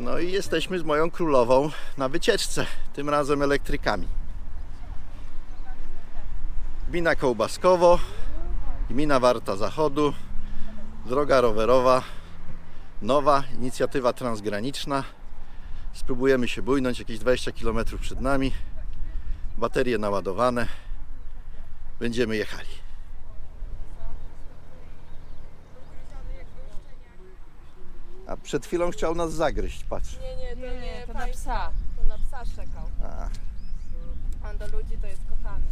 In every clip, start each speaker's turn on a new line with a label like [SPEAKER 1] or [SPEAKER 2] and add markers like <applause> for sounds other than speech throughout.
[SPEAKER 1] No i jesteśmy z moją królową na wycieczce, tym razem elektrykami. Gmina Kołbaskowo, gmina Warta Zachodu, droga rowerowa, nowa inicjatywa transgraniczna. Spróbujemy się bójnąć, jakieś 20 km przed nami. Baterie naładowane. Będziemy jechali. Przed chwilą chciał nas zagryźć, patrz.
[SPEAKER 2] Nie, nie, to nie,
[SPEAKER 3] Nie, to na
[SPEAKER 2] państwa.
[SPEAKER 3] psa.
[SPEAKER 2] To na psa czekał.
[SPEAKER 1] A,
[SPEAKER 2] A do ludzi to jest kochany.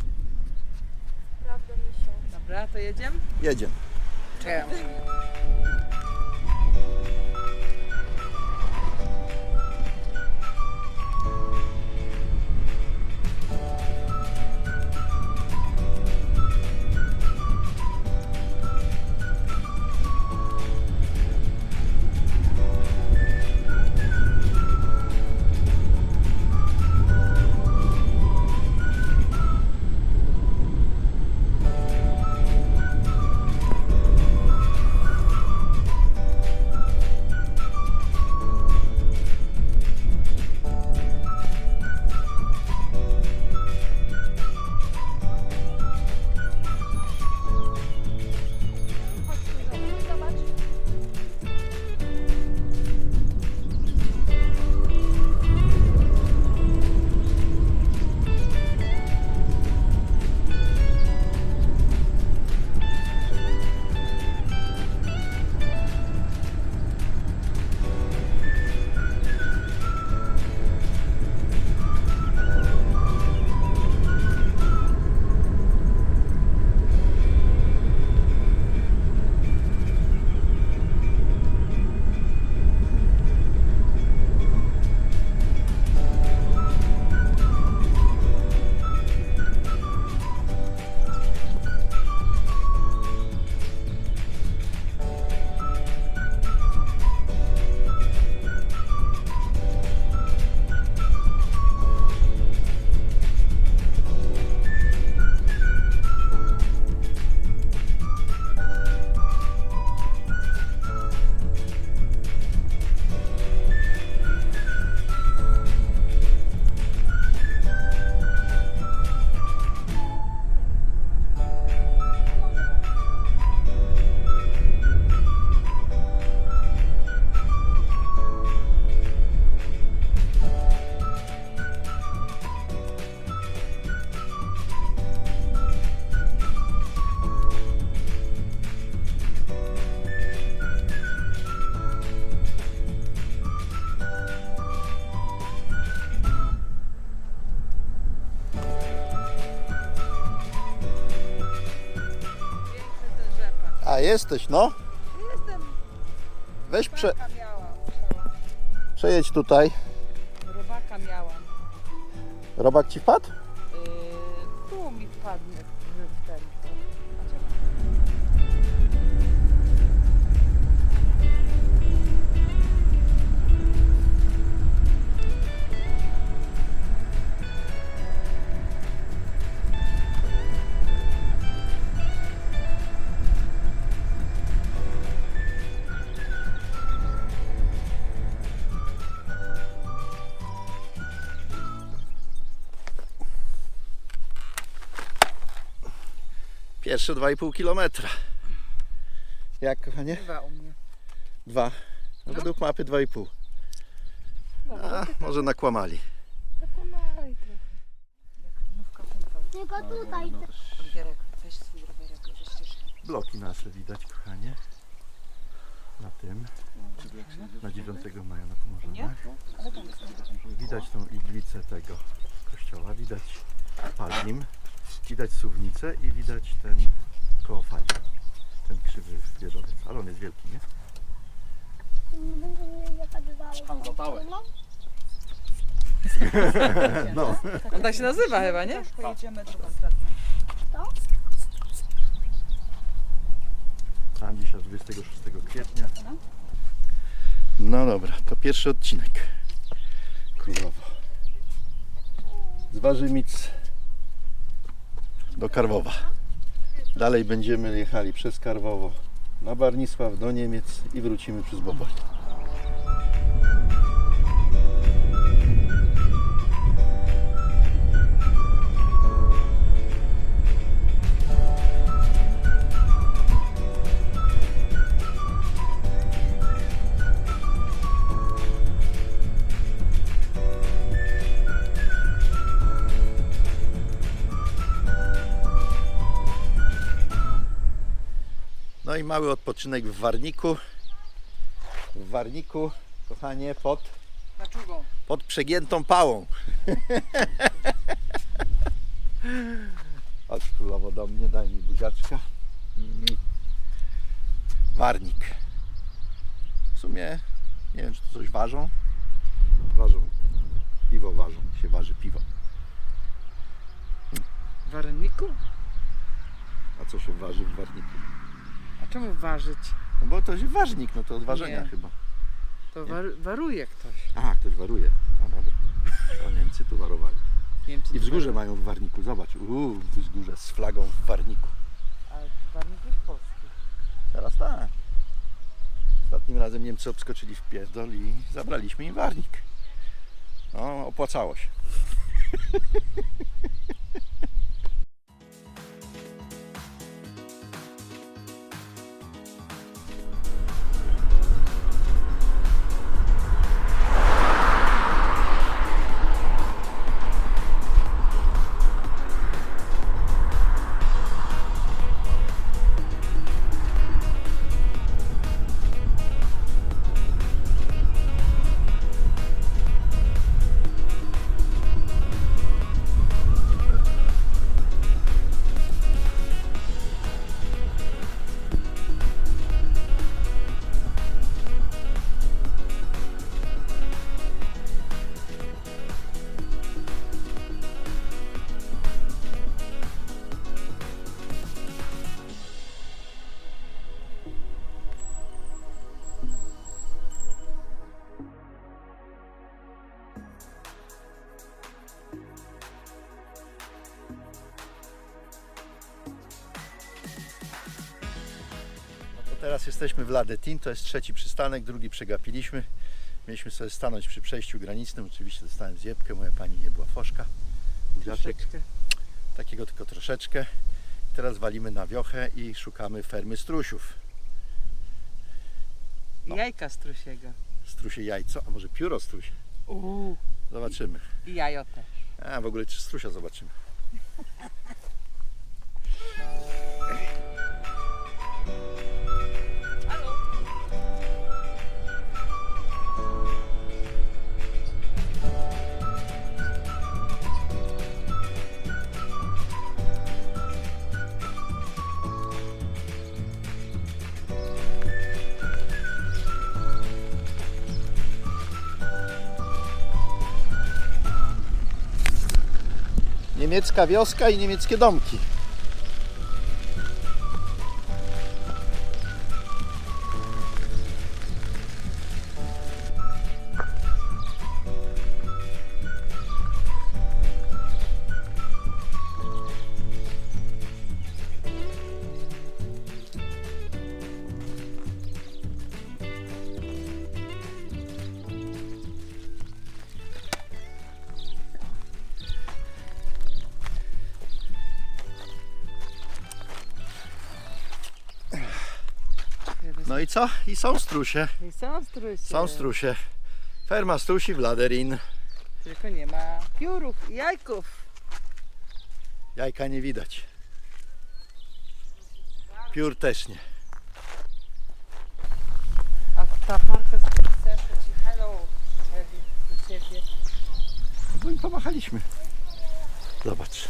[SPEAKER 2] Prawda, misiu?
[SPEAKER 3] Dobra, to jedziemy?
[SPEAKER 1] jedziemy.
[SPEAKER 3] Czemu?
[SPEAKER 1] A jesteś, no?
[SPEAKER 3] Jestem.
[SPEAKER 1] Weź prze,
[SPEAKER 3] Robaka miałam.
[SPEAKER 1] przejedź tutaj.
[SPEAKER 3] Robaka miałam.
[SPEAKER 1] Robak ci wpadł?
[SPEAKER 3] Yy, tu mi wpadnie
[SPEAKER 1] Pierwsze 2,5 kilometra. Jak kochanie?
[SPEAKER 3] Dwa u mnie.
[SPEAKER 1] Dwa. No, według mapy 2,5. A, może nakłamali.
[SPEAKER 3] Pokonali trochę.
[SPEAKER 4] Tylko tutaj.
[SPEAKER 3] Oliwierek, weź swój rowerek, że ścieżkę.
[SPEAKER 1] Bloki nasze widać, kochanie. Na tym, na 9 maja na Pomorzanach. Widać tą iglicę tego kościoła, widać palnim, widać suwnicę i widać ten koło fali. Ten krzywy wieżowiec, ale on jest wielki, nie?
[SPEAKER 4] Będziemy jechać dalej.
[SPEAKER 5] Pan zapałek.
[SPEAKER 4] No,
[SPEAKER 1] No. <laughs>
[SPEAKER 3] On tak się nazywa chyba, nie? Pojedziemy drugą trasę.
[SPEAKER 1] Tam dzisiaj 26 kwietnia. No dobra, to pierwszy odcinek. Królowo. Z Warzymic do Karwowa. Dalej będziemy jechali przez Karwowo na Barnisław do Niemiec i wrócimy przez Bobol. Mały odpoczynek w Warniku. W Warniku, kochanie, pod, pod przegiętą pałą. <laughs> Chodź królowo do mnie, daj mi buziaczka. Warnik. W sumie nie wiem, czy tu coś ważą. Ważą. Piwo ważą. Się waży piwo.
[SPEAKER 3] W warniku?
[SPEAKER 1] A co się waży w warniku?
[SPEAKER 3] Czemu ważyć?
[SPEAKER 1] No bo to jest ważnik, no to od ważenia
[SPEAKER 3] Nie.
[SPEAKER 1] chyba.
[SPEAKER 3] To war, waruje ktoś.
[SPEAKER 1] Aha, ktoś waruje. A dobra. To Niemcy tu warowali.
[SPEAKER 3] Niemcy
[SPEAKER 1] I wzgórze mają w Warniku. Zobacz. Uuu, wzgórze z flagą w Warniku.
[SPEAKER 3] Ale warnik jest polski.
[SPEAKER 1] Teraz tak. Ostatnim razem Niemcy obskoczyli w pierdol i zabraliśmy im Warnik. No, opłacało się. <laughs> jesteśmy w Ladetin, to jest trzeci przystanek, drugi przegapiliśmy. Mieliśmy sobie stanąć przy przejściu granicznym, oczywiście dostałem zjebkę, moja pani nie była foszka.
[SPEAKER 3] Troszeczkę.
[SPEAKER 1] takiego tylko troszeczkę. Teraz walimy na wiochę i szukamy fermy strusiów. No.
[SPEAKER 3] Jajka strusiego.
[SPEAKER 1] Strusie jajco, a może pióro strusie?
[SPEAKER 3] Uuu.
[SPEAKER 1] Zobaczymy.
[SPEAKER 3] I jajo też.
[SPEAKER 1] A w ogóle czy strusia zobaczymy. Niemiecka wioska i niemieckie domki. Co? I są strusie.
[SPEAKER 3] I są strusie.
[SPEAKER 1] Są strusie. Ferma strusi w Laderin.
[SPEAKER 3] Tylko nie ma piórów i jajków.
[SPEAKER 1] Jajka nie widać. Piór też nie.
[SPEAKER 3] A ta parka z ci hello mówi do ciebie.
[SPEAKER 1] No i pomachaliśmy. Zobacz.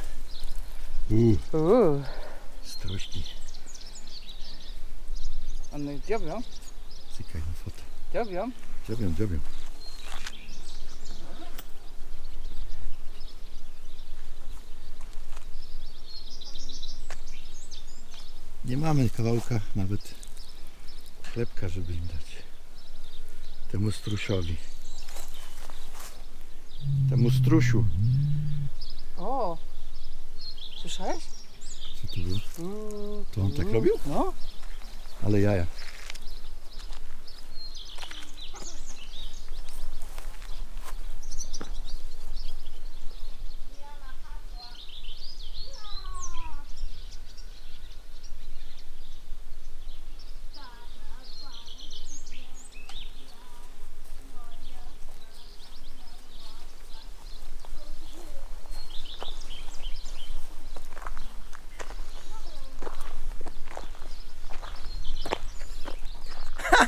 [SPEAKER 1] Uuu. struśki.
[SPEAKER 3] One dziobią,
[SPEAKER 1] Cykaj na fotę.
[SPEAKER 3] dziobią.
[SPEAKER 1] Dziobią, dziobią. Nie mamy kawałka nawet chlebka, żeby im dać. Temu strusiowi. Temu strusiu.
[SPEAKER 3] O! Słyszałeś?
[SPEAKER 1] Co to było?
[SPEAKER 3] Uuu.
[SPEAKER 1] To on tak robił?
[SPEAKER 3] No.
[SPEAKER 1] Ale jaja.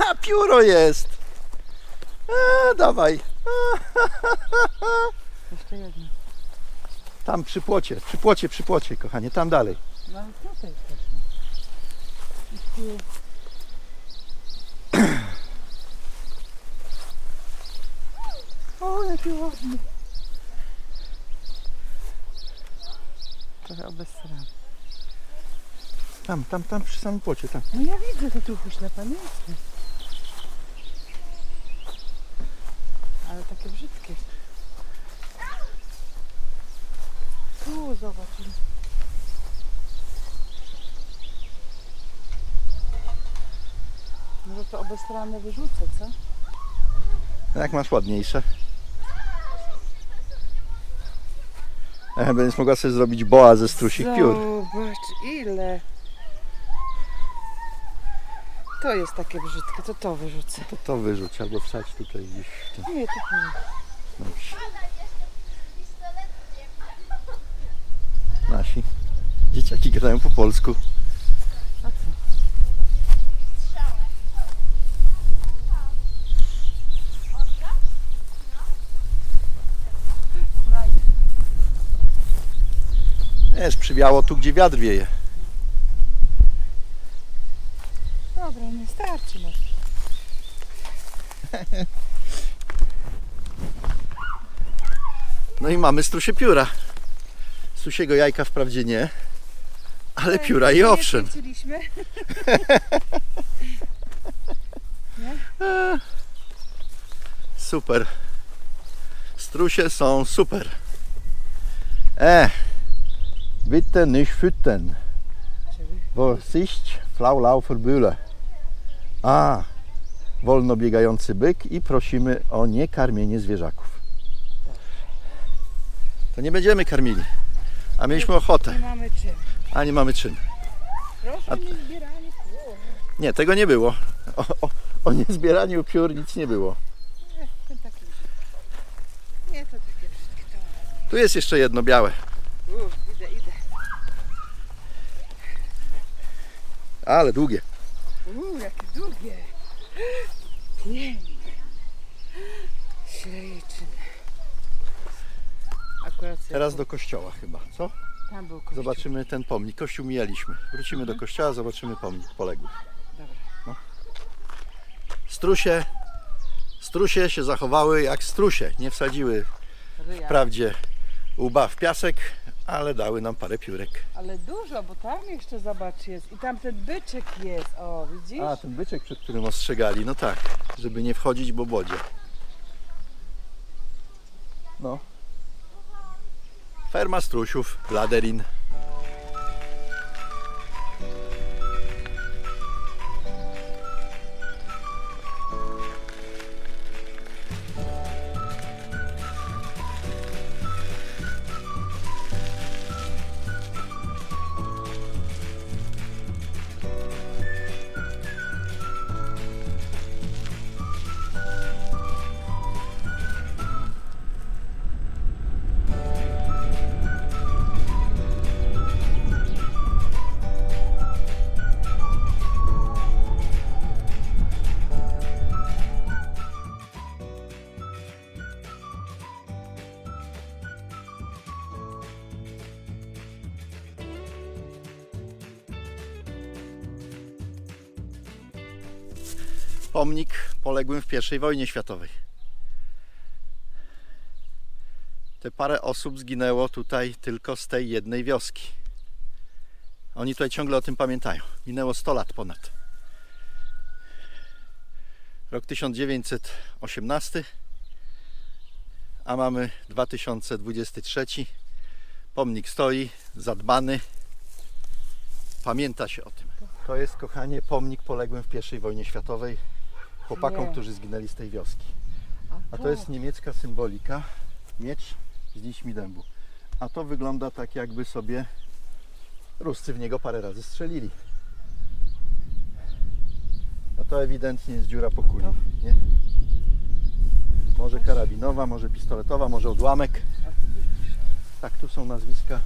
[SPEAKER 1] <laughs> Haha, pióro jest! A, dawaj.
[SPEAKER 3] Jeszcze jedno.
[SPEAKER 1] Tam przy płocie, przy płocie, przy płocie, kochanie, tam dalej.
[SPEAKER 3] No ale tutaj też ma. I tu. O, jaki ładny. Trochę obesrany.
[SPEAKER 1] Tam, tam, tam przy samym płocie, tam.
[SPEAKER 3] No ja widzę te tu ślepa, nie jestem. Ale takie brzydkie. Tu zobacz. ile- Może to obesrane wyrzucę, co?
[SPEAKER 1] Jak masz ładniejsze. Będziesz mogła sobie zrobić boa ze strusich piór.
[SPEAKER 3] Zobacz ile. To jest takie brzydkie, to to wyrzucę.
[SPEAKER 1] To to wyrzuć albo wsadź tutaj gdzieś. w tym.
[SPEAKER 3] Nie, to nie.
[SPEAKER 1] Dobrze. Nasi dzieciaki gadają po polsku.
[SPEAKER 3] A co?
[SPEAKER 1] Jest przywiało tu, gdzie wiatr wieje.
[SPEAKER 3] Dobra, no.
[SPEAKER 1] I mamy strusie pióra. Strusiego jajka wprawdzie nie, ale pióra i owszem.
[SPEAKER 3] Kręciliśmy. <laughs>
[SPEAKER 1] Super. Strusie są super. E, bitte nicht füttern. Vorsicht, Flaulaufer Bühle. A, wolno biegający byk i prosimy o niekarmienie zwierzaków. To nie będziemy karmili, a mieliśmy ochotę,
[SPEAKER 3] Nie mamy czym.
[SPEAKER 1] a nie mamy czym.
[SPEAKER 3] Proszę
[SPEAKER 1] A-
[SPEAKER 3] nie zbieranie płód.
[SPEAKER 1] Nie, tego nie było. O, o, o niezbieraniu piór nic nie było.
[SPEAKER 3] Ten taki brzydki. Nie, to takie.
[SPEAKER 1] Tu jest jeszcze jedno białe,
[SPEAKER 3] idę, idę.
[SPEAKER 1] ale długie.
[SPEAKER 3] Jakie długie. Piękne. Śliczne. Akurat sobie
[SPEAKER 1] Teraz do kościoła chyba, co?
[SPEAKER 3] Tam był kościół.
[SPEAKER 1] Zobaczymy ten pomnik. Kościół mijaliśmy. Wrócimy do kościoła, zobaczymy pomnik poległych.
[SPEAKER 3] Dobra.
[SPEAKER 1] Strusie, strusie się zachowały jak strusie. Nie wsadziły
[SPEAKER 3] Ryja.
[SPEAKER 1] wprawdzie łba w piasek, ale dały nam parę piórek.
[SPEAKER 3] Ale dużo, bo tam jeszcze zobacz jest. I tam ten byczek jest. O, widzisz?
[SPEAKER 1] A, ten byczek, przed którym ostrzegali. No tak, żeby nie wchodzić, bo bodzie. No. Ferma strusiów, Laderin. Pomnik poległym w I wojnie światowej. Te parę osób zginęło tutaj tylko z tej jednej wioski. Oni tutaj ciągle o tym pamiętają. Minęło 100 lat ponad. Rok 1918, a mamy 2023. Pomnik stoi, zadbany. Pamięta się o tym. To jest, kochanie, pomnik poległym w I wojnie światowej chłopakom,
[SPEAKER 3] Nie.
[SPEAKER 1] którzy zginęli z tej wioski. A to jest niemiecka symbolika. Miecz z liśćmi dębu. A to wygląda tak, jakby sobie Ruscy w niego parę razy strzelili. A to ewidentnie jest dziura po kuli. Nie? Może karabinowa, może pistoletowa, może odłamek. Tak, tu są nazwiska,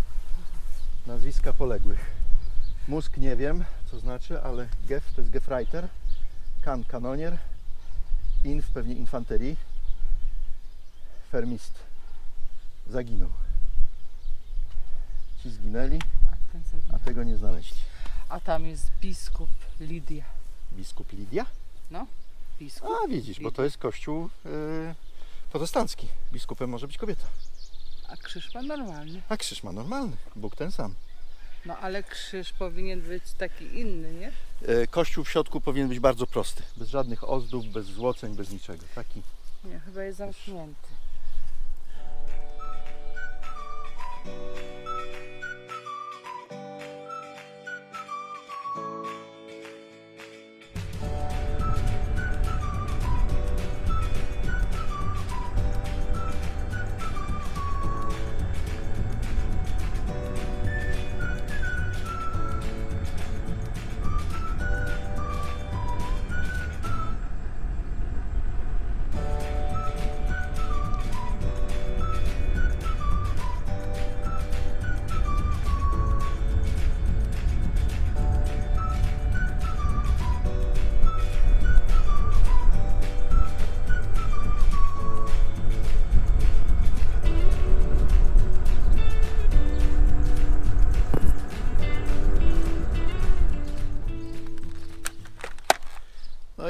[SPEAKER 1] nazwiska poległych. Mózg nie wiem, co znaczy, ale Gef to jest Gefreiter. kan kanonier, inf pewnie infanterii, fermist zaginął. Ci zginęli,
[SPEAKER 3] A, sobie-
[SPEAKER 1] a tego nie znaleźli.
[SPEAKER 3] A tam jest biskup Lidia.
[SPEAKER 1] Biskup Lidia?
[SPEAKER 3] Biskup?
[SPEAKER 1] A widzisz, bo to jest kościół yy, protestancki. Biskupem może być kobieta.
[SPEAKER 3] A krzyż ma normalny.
[SPEAKER 1] A krzyż ma normalny, Bóg ten sam.
[SPEAKER 3] No ale krzyż powinien być taki inny, nie?
[SPEAKER 1] Yy, kościół w środku powinien być bardzo prosty. Bez żadnych ozdób, bez złoceń, bez niczego. Taki.
[SPEAKER 3] Nie, chyba jest zamknięty.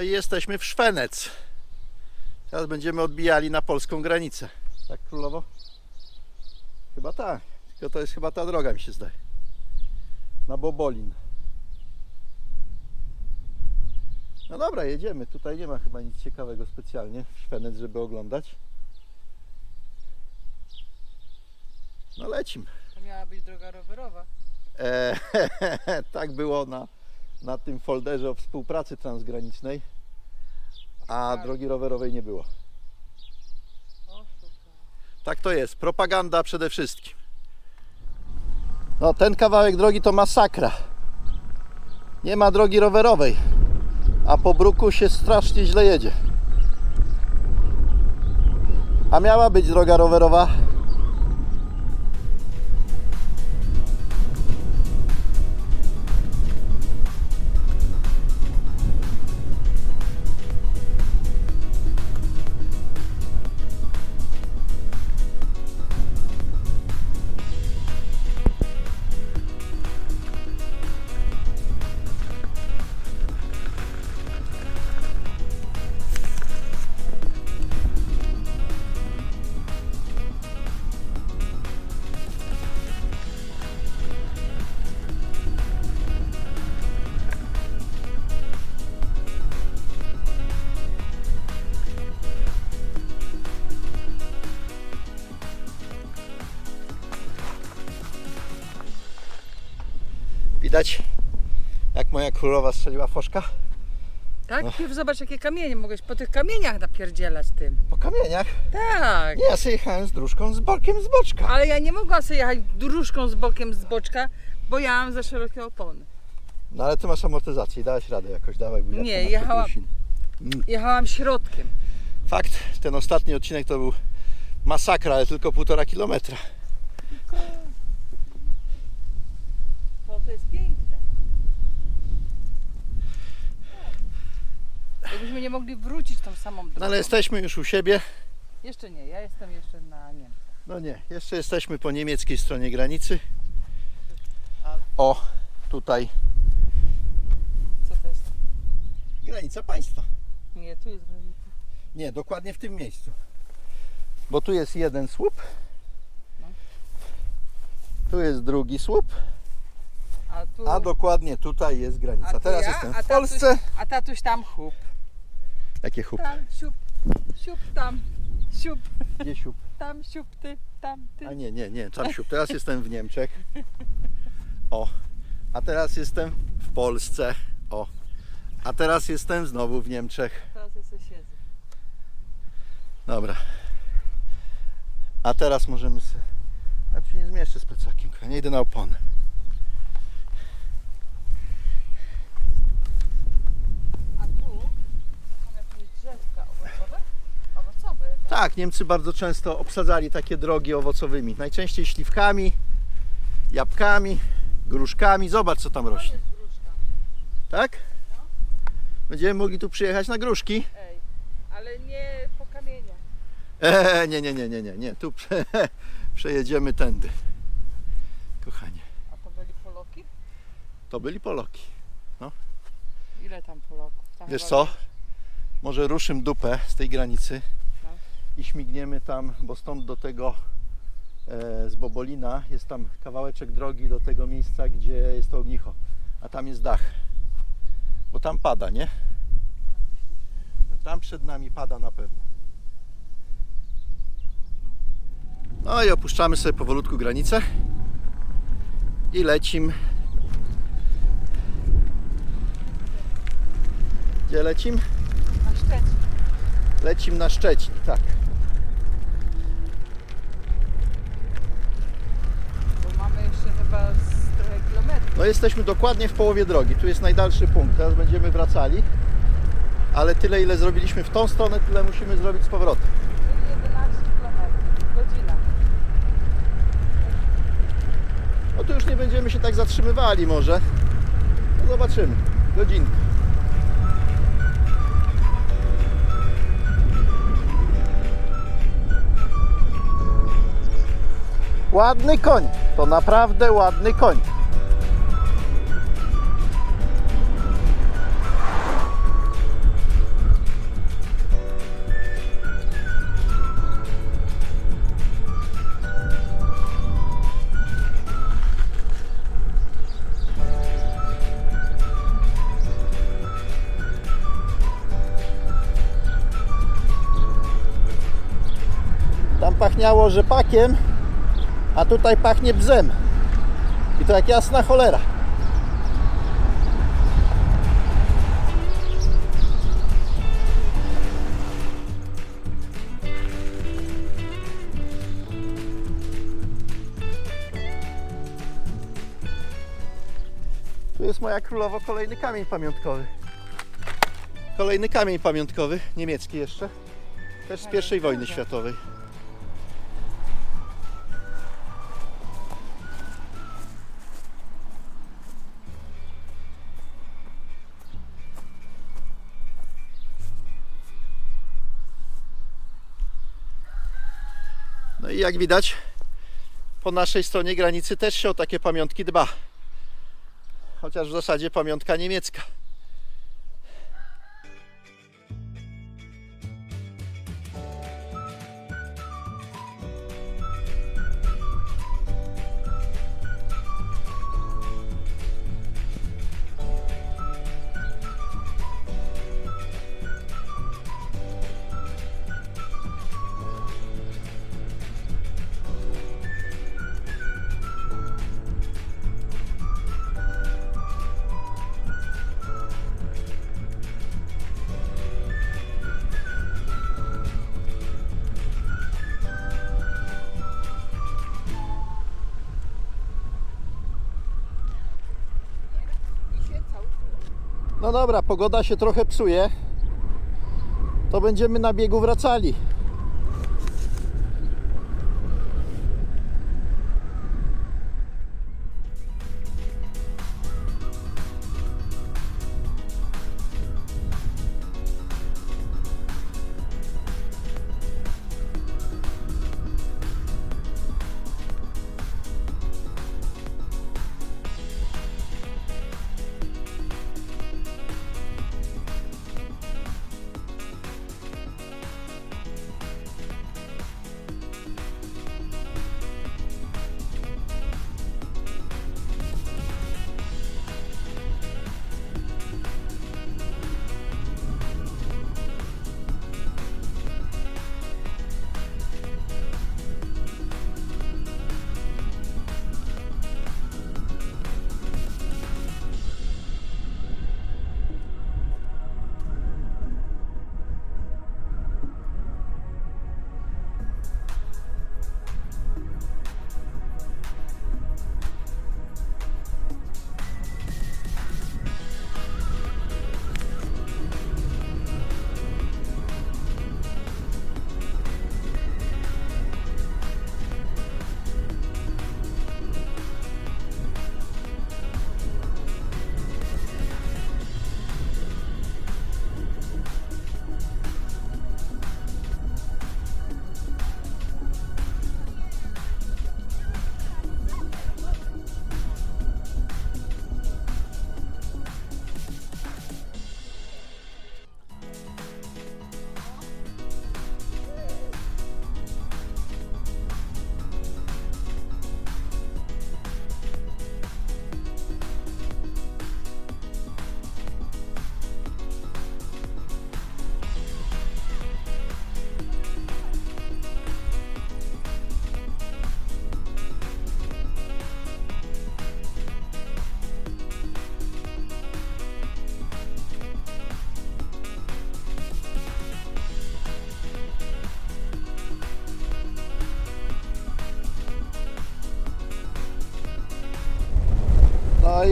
[SPEAKER 1] I jesteśmy w Szwenec. Teraz będziemy odbijali na polską granicę. Tak, królowo? Chyba tak. Tylko to jest chyba ta droga, mi się zdaje. Na Bobolin. No dobra, jedziemy. Tutaj nie ma chyba nic ciekawego specjalnie w Szwenec, żeby oglądać. No lecimy.
[SPEAKER 3] To miała być droga rowerowa.
[SPEAKER 1] E, <laughs> tak było na, na tym folderze o współpracy transgranicznej, a drogi rowerowej nie było. Tak to jest, propaganda przede wszystkim. No ten kawałek drogi to masakra. Nie ma drogi rowerowej, a po bruku się strasznie źle jedzie. A miała być droga rowerowa. Widać, jak moja królowa strzeliła foszka
[SPEAKER 3] Tak? Pierw zobacz jakie kamienie. Mogłeś po tych kamieniach napierdzielać tym.
[SPEAKER 1] po kamieniach.
[SPEAKER 3] Tak.
[SPEAKER 1] Nie, ja sobie jechałem z dróżką z bokiem z boczka.
[SPEAKER 3] Ale ja nie mogłam sobie jechać dróżką z bokiem z boczka, bo ja mam za szerokie opony.
[SPEAKER 1] No ale ty masz amortyzację i dałeś radę jakoś, dawaj buziaczka
[SPEAKER 3] Nie, jechałam-.
[SPEAKER 1] Mm.
[SPEAKER 3] Jechałam środkiem.
[SPEAKER 1] Fakt, ten ostatni odcinek to był masakra, ale tylko półtora kilometra.
[SPEAKER 3] To, jest piękne. Jakbyśmy nie mogli wrócić tą samą drogą.
[SPEAKER 1] No ale jesteśmy już u siebie.
[SPEAKER 3] Jeszcze nie, ja jestem jeszcze na Niemczech.
[SPEAKER 1] No nie, jeszcze jesteśmy po niemieckiej stronie granicy. O, tutaj
[SPEAKER 3] Co to jest?
[SPEAKER 1] granica państwa.
[SPEAKER 3] Nie, tu jest granica.
[SPEAKER 1] Nie, dokładnie w tym miejscu. Bo tu jest jeden słup.
[SPEAKER 3] No.
[SPEAKER 1] Tu jest drugi słup,
[SPEAKER 3] tu...
[SPEAKER 1] a dokładnie tutaj jest granica.
[SPEAKER 3] a tu
[SPEAKER 1] Teraz
[SPEAKER 3] ja,
[SPEAKER 1] jestem
[SPEAKER 3] a
[SPEAKER 1] w
[SPEAKER 3] tatuś-
[SPEAKER 1] Polsce.
[SPEAKER 3] A tatuś tam chup.
[SPEAKER 1] Jakie chup?
[SPEAKER 3] Tam siup, siup tam, siup,
[SPEAKER 1] Gdzie siup? <laughs>
[SPEAKER 3] tam siup ty, tam ty.
[SPEAKER 1] A nie, nie, nie, tam siup. Teraz jestem w Niemczech. O, a teraz jestem w Polsce. O, a teraz jestem znowu w Niemczech.
[SPEAKER 3] Teraz ja sobie siedzę.
[SPEAKER 1] Dobra. A teraz możemy tu się nie zmieszczę z plecakiem, nie idę na opony.
[SPEAKER 3] A tu są jakieś drzewka owocowe? Owocowe, tak?
[SPEAKER 1] Niemcy bardzo często obsadzali takie drogi owocowymi. Najczęściej śliwkami, jabłkami, gruszkami. Zobacz co tam rośnie. Tak? Będziemy mogli tu przyjechać na gruszki.
[SPEAKER 3] Ej, ale nie po kamieniach.
[SPEAKER 1] Eee, nie, nie, nie, nie, nie, nie. Tu prze, <laughs> przejedziemy tędy. Kochanie,
[SPEAKER 3] A to byli Poloki?
[SPEAKER 1] to byli Poloki.
[SPEAKER 3] Ile tam Polaków? Tam
[SPEAKER 1] Wiesz co? Może ruszymy dupę z tej granicy
[SPEAKER 3] No.
[SPEAKER 1] I śmigniemy tam, bo stąd do tego e, z Bobolina jest tam kawałeczek drogi do tego miejsca, gdzie jest to ognicho, a tam jest dach. Bo tam pada, nie? No Tam przed nami pada na pewno. No i opuszczamy sobie powolutku granicę i lecim. Gdzie lecim?
[SPEAKER 3] Na Szczecin.
[SPEAKER 1] Lecim na Szczecin, tak.
[SPEAKER 3] Bo mamy jeszcze chyba z trochę kilometrów.
[SPEAKER 1] No jesteśmy dokładnie w połowie drogi. Tu jest najdalszy punkt. Teraz będziemy wracali. Ale tyle ile zrobiliśmy w tą stronę, tyle musimy zrobić z powrotem.
[SPEAKER 3] Czyli 11 kilometrów. Godzina.
[SPEAKER 1] No tu już nie będziemy się tak zatrzymywali może. No zobaczymy. Godzinka. Ładny koń. To naprawdę ładny koń. Pachniało rzepakiem, a tutaj pachnie bzem. I to jak jasna cholera. Tu jest moja królowo kolejny kamień pamiątkowy. Kolejny kamień pamiątkowy, niemiecki jeszcze. Też z I wojny światowej. No i jak widać, po naszej stronie granicy też się o takie pamiątki dba. Chociaż w zasadzie pamiątka niemiecka. No dobra, pogoda się trochę psuje. To będziemy na biegu wracali.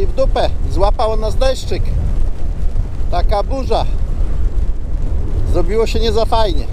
[SPEAKER 1] W dupę. Złapał nas deszczyk. Taka burza. Zrobiło się nie za fajnie.